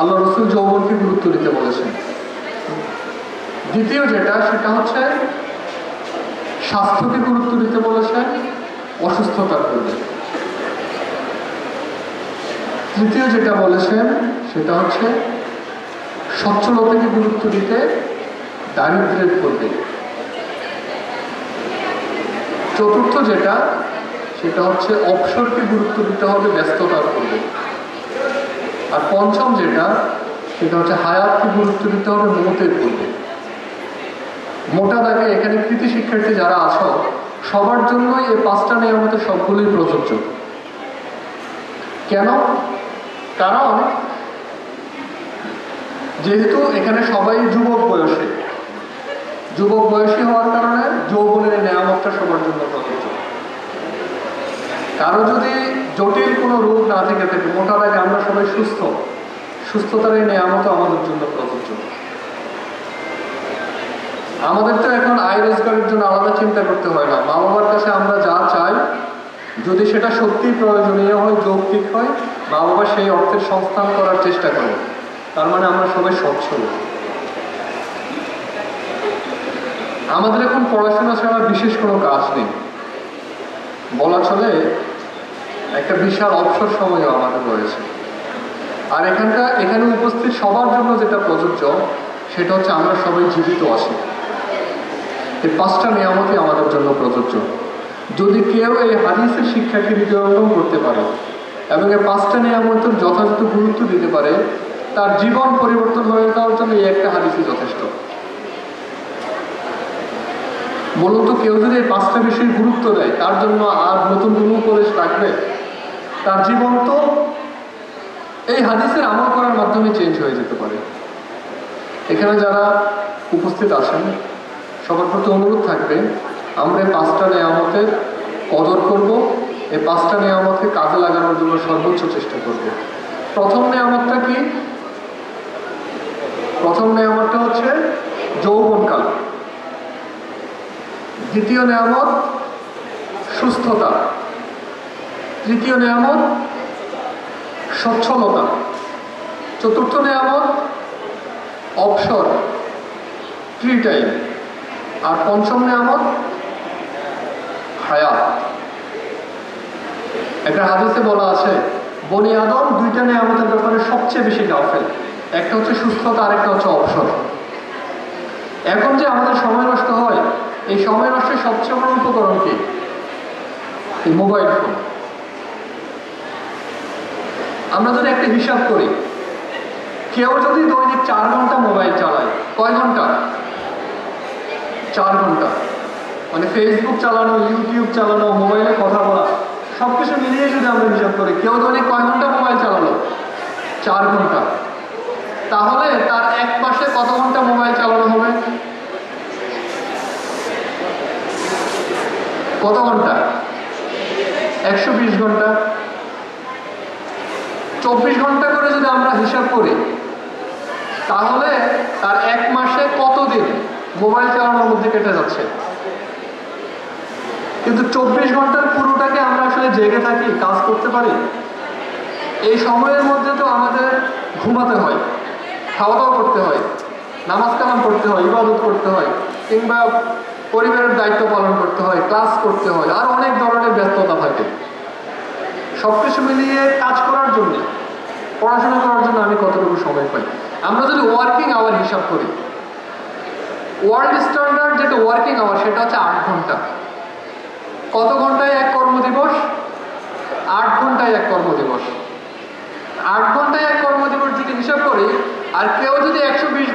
আল্লাহ রসুল যৌবনকে গুরুত্ব দিতে বলেছেন। দ্বিতীয় যেটা, সেটা হচ্ছে স্বাস্থ্যকে গুরুত্ব দিতে বলেছেন অসুস্থতার পূর্বে তৃতীয় যেটা বলেছেন, সেটা হচ্ছে সচ্ছলতাকে গুরুত্ব দিতে দারিদ্র্যের পূর্বে চতুর্থ যেটা, সেটা হচ্ছে অবসরকে গুরুত্ব দিতে হবে ব্যস্ততার পূর্বে আর পঞ্চম যেটা, সেটা হচ্ছে হায়াতকে গুরুত্ব দিতে হবে, মতের পূর্বে। মোটা দাগে এখানে কৃতি শিক্ষার্থী যারা আছো, সবার জন্যই এই পাঁচটা নিয়মিত সবগুলোই প্রযোজ্য। কেন? কারণ, যেহেতু এখানে সবাই যুবক বয়সে, যুবক বয়সী হওয়ার কারণে যৌবনের নিয়ামতটা সবার জন্য প্রযোজ্য। কারও যদি জটিল কোনো রোগ না থেকে থাকে মোটা দাগে আমরা সবাই সুস্থ। সুস্থতার এই নিয়ামত আমাদের জন্য প্রযোজ্য। আমাদের তো এখন আয় রোজগারের জন্য আলাদা চিন্তা করতে হয় না। মা বাবার কাছে আমরা যা চাই, যদি সেটা সত্যি প্রয়োজনীয় হয়, যৌক্তিক হয় মা বাবা সেই অর্থের সংস্থান করার চেষ্টা করে। তার মানে আমরা সবাই সচ্ছল আমাদের এখন পড়াশোনা ছাড়া বিশেষ কোনো কাজ নেই। বলা চলে একটা বিশাল অবসর সময়ও আমাদের রয়েছে। আর এখানকার এখানে উপস্থিত সবার জন্য যেটা প্রযোজ্য, সেটা হচ্ছে আমরা সবাই জীবিত আছি। এই পাঁচটা নিয়ামতই আমাদের জন্য প্রযোজ্য। যদি কেউ এই হাদিসের শিক্ষাকে হৃদয়ঙ্গম করতে পারে এবং এই পাঁচটা নিয়ামতের যথাযথ গুরুত্ব দিতে পারে, তার জীবন পরিবর্তন হয়ে যাওয়ার জন্য এই একটা হাদিসই যথেষ্ট। বলুন তো, কেউ যদি এই পাঁচটা বিষয়ে গুরুত্ব দেয়, তার জন্য আর নতুন কোনো উপদেশ রাখবে তার জীবন তো এই হাদিসের আমল করার মাধ্যমে চেঞ্জ হয়ে যেতে পারে। এখানে যারা উপস্থিত আছেন, সবার প্রতি অনুরোধ থাকবে, আমরা এই পাঁচটা নেয়ামতের কদর করব, এই পাঁচটা নেয়ামতকে কাজে লাগানোর জন্য সর্বোচ্চ চেষ্টা করব। প্রথম নেয়ামতটা কি? প্রথম নেয়ামতটা হচ্ছে যৌবনকাল দ্বিতীয় নেয়ামত, সুস্থতা। তৃতীয় নেয়ামত, সচ্ছলতা। চতুর্থ নেয়ামত, অবসর ফ্রি টাইম আর পঞ্চম নেয়ামত, হায়াত। একটা হাদিসে বলা আছে, বনি আদম দুইটা নেয়ামতের ব্যাপারে সবচেয়ে বেশি গাফেল। একটা হচ্ছে সুস্থতা আর একটা হচ্ছে অবসর। এখন যে আমাদের সময় নষ্ট হয়, এই সময় নষ্টের সবচেয়ে বড় উপকরণ কি? এই মোবাইল ফোন। আমরা যদি একটা হিসাব করি, কেউ যদি দৈনিক চার ঘণ্টা মোবাইল চালায়, কয় ঘণ্টা? চার ঘণ্টা। মানে ফেসবুক চালানো ইউটিউব চালানো, মোবাইলে কথা বলা সব কিছু মিলিয়ে যদি আমরা হিসাব করি, কেউ দৈনিক কয় ঘণ্টা মোবাইল চালালো? চার ঘণ্টা। তাহলে তার এক মাসে কত ঘণ্টা মোবাইল চালানো হবে? কত ঘণ্টা? একশো বিশ ঘণ্টা। চব্বিশ ঘণ্টা করে যদি আমরা হিসাব করি, তাহলে তার এক মাসে কতদিন মোবাইল চালানোর মধ্যে কেটে যাচ্ছে? কিন্তু চব্বিশ ঘণ্টার পুরোটাকে আমরা আসলে জেগে থাকি, কাজ করতে পারি? এই সময়ের মধ্যে তো আমাদের ঘুমাতে হয় খাওয়া দাওয়া করতে হয়, নামাজ কালাম করতে হয়, ইবাদত করতে হয়, কিংবা পরিবারের দায়িত্ব পালন করতে হয়, ক্লাস করতে হয়, আর অনেক ধরনের ব্যস্ততা থাকে। সব কিছু মিলিয়ে কাজ করার জন্য, পড়াশোনা করার জন্য আমি কতটুকু সময় পাই? আমরা যদি ওয়ার্কিং আওয়ার হিসাব করি ওয়ার্ল্ড স্ট্যান্ডার্ড যেটা ওয়ার্কিং আওয়ার সেটা হচ্ছে আট ঘণ্টা। কত ঘন্টায় এক কর্মদিবস? আট ঘন্টায় এক কর্মদিবস। আট ঘন্টায় এক কর্মদিবস যদি হিসাব করি, আর কেউ যদি একশো বিশ